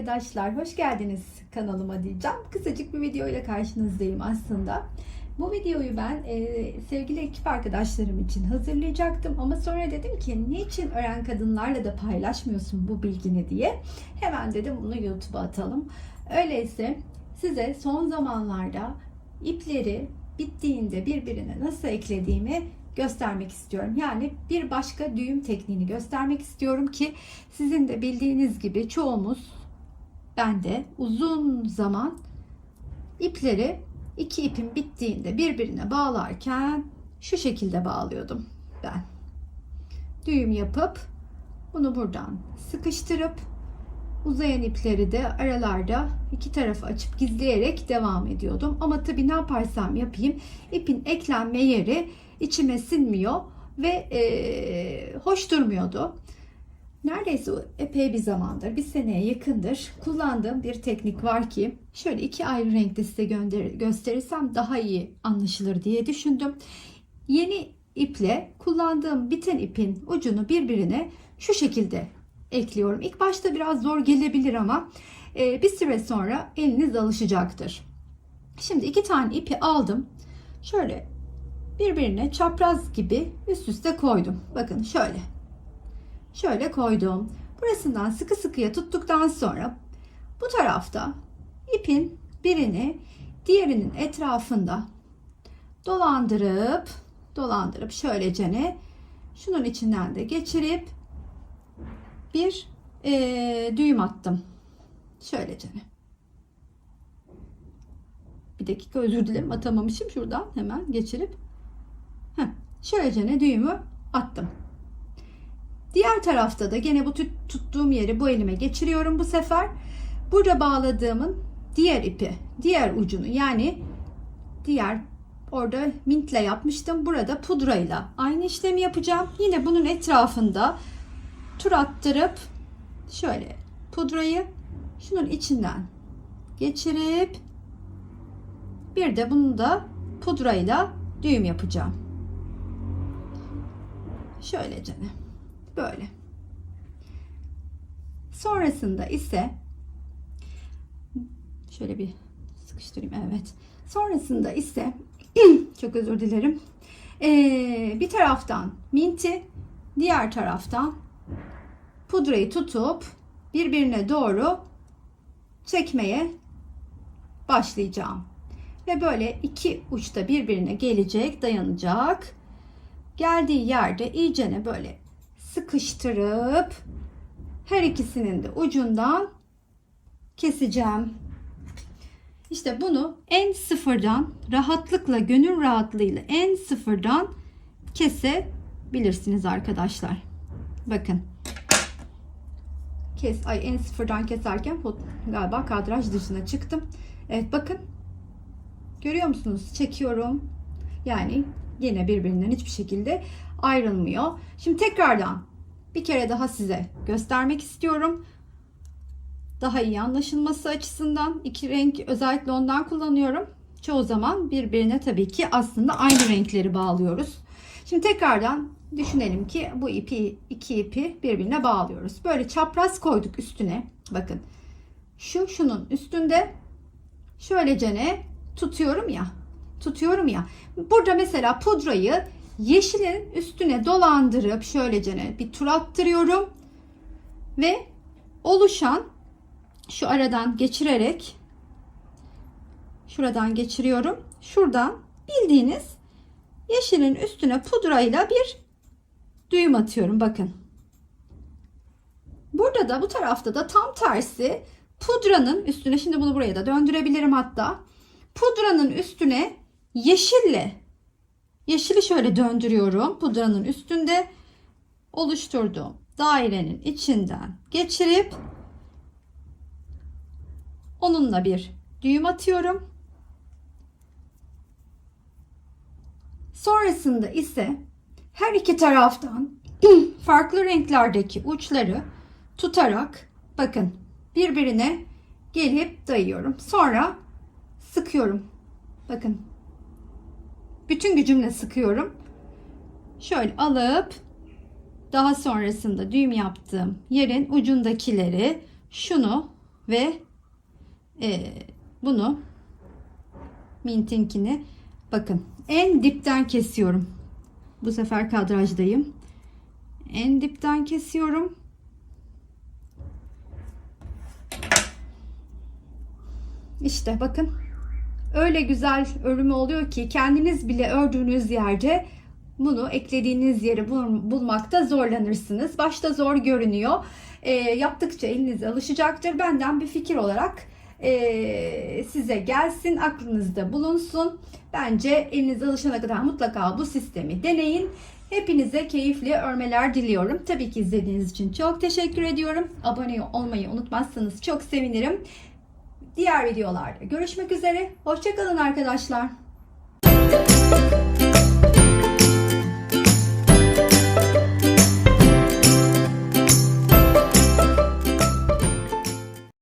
arkadaşlar, hoş geldiniz kanalıma diyeceğim. Kısacık bir video ile karşınızdayım aslında. Bu videoyu ben e, sevgili ekip arkadaşlarım için hazırlayacaktım ama sonra dedim ki niçin öğren kadınlarla da paylaşmıyorsun bu bilgini diye. Hemen dedim bunu YouTube'a atalım. Öyleyse size son zamanlarda ipleri bittiğinde birbirine nasıl eklediğimi göstermek istiyorum. Yani bir başka düğüm tekniğini göstermek istiyorum ki sizin de bildiğiniz gibi çoğumuz ben de uzun zaman ipleri iki ipin bittiğinde birbirine bağlarken şu şekilde bağlıyordum ben. Düğüm yapıp bunu buradan sıkıştırıp uzayan ipleri de aralarda iki tarafı açıp gizleyerek devam ediyordum. Ama tabii ne yaparsam yapayım ipin eklenme yeri içime sinmiyor ve e, hoş durmuyordu. Neredeyse epey bir zamandır, bir seneye yakındır kullandığım bir teknik var ki şöyle iki ayrı renkte size gösterirsem daha iyi anlaşılır diye düşündüm. Yeni iple kullandığım biten ipin ucunu birbirine şu şekilde ekliyorum. İlk başta biraz zor gelebilir ama e, bir süre sonra eliniz alışacaktır. Şimdi iki tane ipi aldım. Şöyle birbirine çapraz gibi üst üste koydum. Bakın şöyle. Şöyle koydum. Burasından sıkı sıkıya tuttuktan sonra bu tarafta ipin birini diğerinin etrafında dolandırıp dolandırıp şöylecene şunun içinden de geçirip bir e, düğüm attım. Şöylecene. Bir dakika özür dilerim atamamışım şuradan hemen geçirip Heh, şöylecene düğümü attım. Diğer tarafta da gene bu tut- tuttuğum yeri bu elime geçiriyorum bu sefer. Burada bağladığımın diğer ipi, diğer ucunu yani diğer orada mintle yapmıştım. Burada pudrayla aynı işlemi yapacağım. Yine bunun etrafında tur attırıp şöyle pudrayı şunun içinden geçirip bir de bunu da pudrayla düğüm yapacağım. Şöylece böyle. Sonrasında ise şöyle bir sıkıştırayım evet. Sonrasında ise çok özür dilerim. Ee, bir taraftan minti, diğer taraftan pudrayı tutup birbirine doğru çekmeye başlayacağım. Ve böyle iki uçta birbirine gelecek, dayanacak. Geldiği yerde iyicene böyle sıkıştırıp her ikisinin de ucundan keseceğim. İşte bunu en sıfırdan rahatlıkla, gönül rahatlığıyla en sıfırdan kesebilirsiniz arkadaşlar. Bakın. Kes, ay en sıfırdan keserken galiba kadraj dışına çıktım. Evet bakın. Görüyor musunuz? Çekiyorum. Yani yine birbirinden hiçbir şekilde ayrılmıyor. Şimdi tekrardan bir kere daha size göstermek istiyorum. Daha iyi anlaşılması açısından iki renk özellikle ondan kullanıyorum. Çoğu zaman birbirine tabii ki aslında aynı renkleri bağlıyoruz. Şimdi tekrardan düşünelim ki bu ipi iki ipi birbirine bağlıyoruz. Böyle çapraz koyduk üstüne. Bakın. Şu şunun üstünde şöylecene tutuyorum ya. Tutuyorum ya. Burada mesela pudrayı yeşilin üstüne dolandırıp şöylecene bir tur attırıyorum ve oluşan şu aradan geçirerek şuradan geçiriyorum. Şuradan bildiğiniz yeşilin üstüne pudrayla bir düğüm atıyorum bakın. Burada da bu tarafta da tam tersi pudranın üstüne şimdi bunu buraya da döndürebilirim hatta. Pudranın üstüne yeşille Yeşili şöyle döndürüyorum. Pudranın üstünde oluşturduğum dairenin içinden geçirip onunla bir düğüm atıyorum. Sonrasında ise her iki taraftan farklı renklerdeki uçları tutarak bakın birbirine gelip dayıyorum. Sonra sıkıyorum. Bakın bütün gücümle sıkıyorum. Şöyle alıp daha sonrasında düğüm yaptığım yerin ucundakileri şunu ve e, bunu mintinkini bakın en dipten kesiyorum. Bu sefer kadrajdayım. En dipten kesiyorum. İşte bakın öyle güzel örümü oluyor ki kendiniz bile ördüğünüz yerde bunu eklediğiniz yeri bul- bulmakta zorlanırsınız. Başta zor görünüyor. E, yaptıkça elinize alışacaktır. Benden bir fikir olarak e, size gelsin, aklınızda bulunsun. Bence elinize alışana kadar mutlaka bu sistemi deneyin. Hepinize keyifli örmeler diliyorum. Tabii ki izlediğiniz için çok teşekkür ediyorum. Abone olmayı unutmazsanız çok sevinirim. Diğer videolarda görüşmek üzere. Hoşçakalın arkadaşlar.